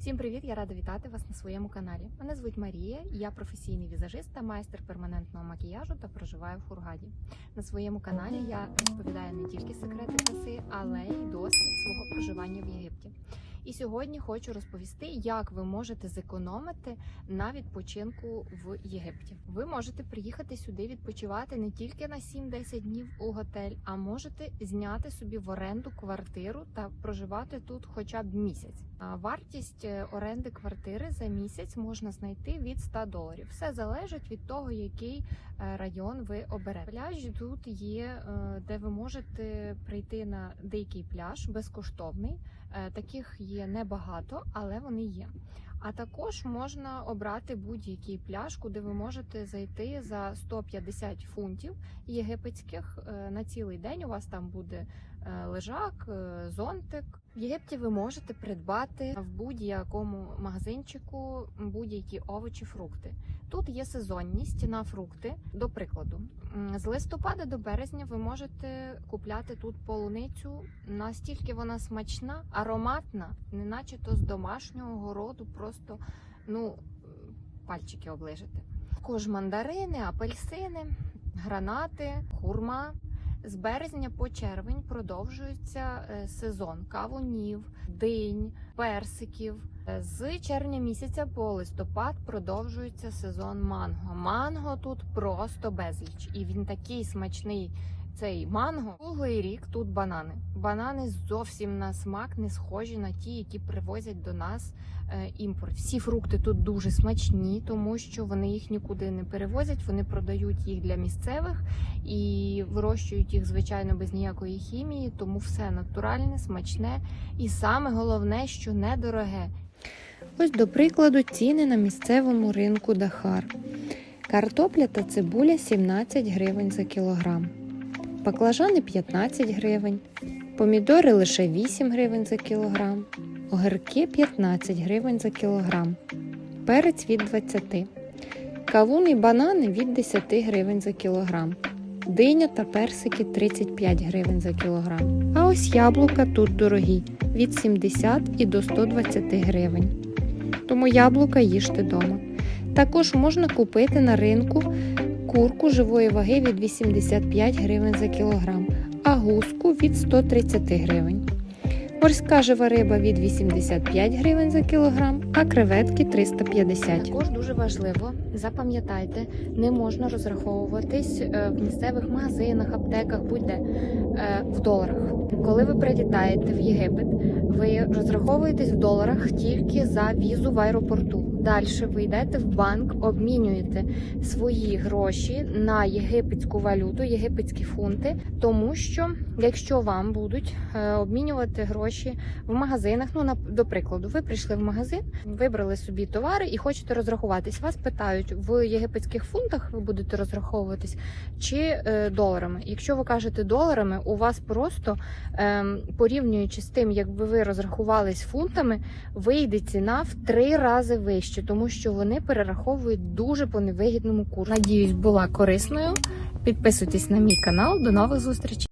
Всім привіт! Я рада вітати вас на своєму каналі. Мене звуть Марія, я професійний візажист та майстер перманентного макіяжу та проживаю в Хургаді. На своєму каналі я розповідаю не тільки секрети краси, але й досвід свого проживання в Єгипті. І сьогодні хочу розповісти, як ви можете зекономити на відпочинку в Єгипті. Ви можете приїхати сюди відпочивати не тільки на 7-10 днів у готель, а можете зняти собі в оренду квартиру та проживати тут хоча б місяць. Вартість е, оренди квартири за місяць можна знайти від 100 доларів. Все залежить від того, який е, район ви оберете. Пляжі тут є, е, де ви можете прийти на деякий пляж безкоштовний. Е, Таких є небагато, але вони є. А також можна обрати будь-який пляж, куди ви можете зайти за 150 фунтів єгипетських е, на цілий день. У вас там буде е, лежак, е, зонтик. В Єгипті ви можете придбати в будь-якому магазинчику будь-які овочі, фрукти. Тут є сезонність на фрукти. До прикладу, з листопада до березня ви можете купляти тут полуницю. Настільки вона смачна, ароматна, неначе то з домашнього городу, просто ну пальчики оближете. Також мандарини, апельсини, гранати, хурма. З березня по червень продовжується е, сезон кавунів, динь, персиків. Е, З червня місяця по листопад продовжується сезон манго. Манго тут просто безліч, і він такий смачний. Цей манго круглий рік тут банани. Банани зовсім на смак не схожі на ті, які привозять до нас е, імпорт. Всі фрукти тут дуже смачні, тому що вони їх нікуди не перевозять. Вони продають їх для місцевих і вирощують їх звичайно без ніякої хімії, тому все натуральне, смачне і саме головне, що недороге. Ось до прикладу ціни на місцевому ринку Дахар. Картопля та цибуля 17 гривень за кілограм, баклажани 15 гривень, помідори лише 8 гривень за кілограм, огірки 15 гривень за кілограм, перець від 20, кавун і банани від 10 гривень за кілограм, диня та персики 35 гривень за кілограм. А ось яблука тут дорогі від 70 і до 120 гривень тому яблука їжте дома. Також можна купити на ринку курку живої ваги від 85 гривень за кілограм, а гуску від 130 гривень. Морська жива риба від 85 гривень за кілограм, а креветки 350. Також дуже важливо, запам'ятайте, не можна розраховуватись е, в місцевих магазинах, аптеках, будь-де е, в доларах. Коли ви прилітаєте в Єгипет, ви розраховуєтесь в доларах тільки за візу в аеропорту. Далі ви йдете в банк, обмінюєте свої гроші на єгипетську валюту, єгипетські фунти, тому що якщо вам будуть е, обмінювати гроші в магазинах, ну на до прикладу, ви прийшли в магазин, вибрали собі товари і хочете розрахуватись. Вас питають в єгипетських фунтах, ви будете розраховуватись чи е, доларами. Якщо ви кажете доларами, у вас просто ем, порівнюючи з тим, якби ви розрахувались фунтами, вийде ціна в три рази вище, тому що вони перераховують дуже по невигідному курсу. Надіюсь, була корисною. Підписуйтесь на мій канал. До нових зустрічей.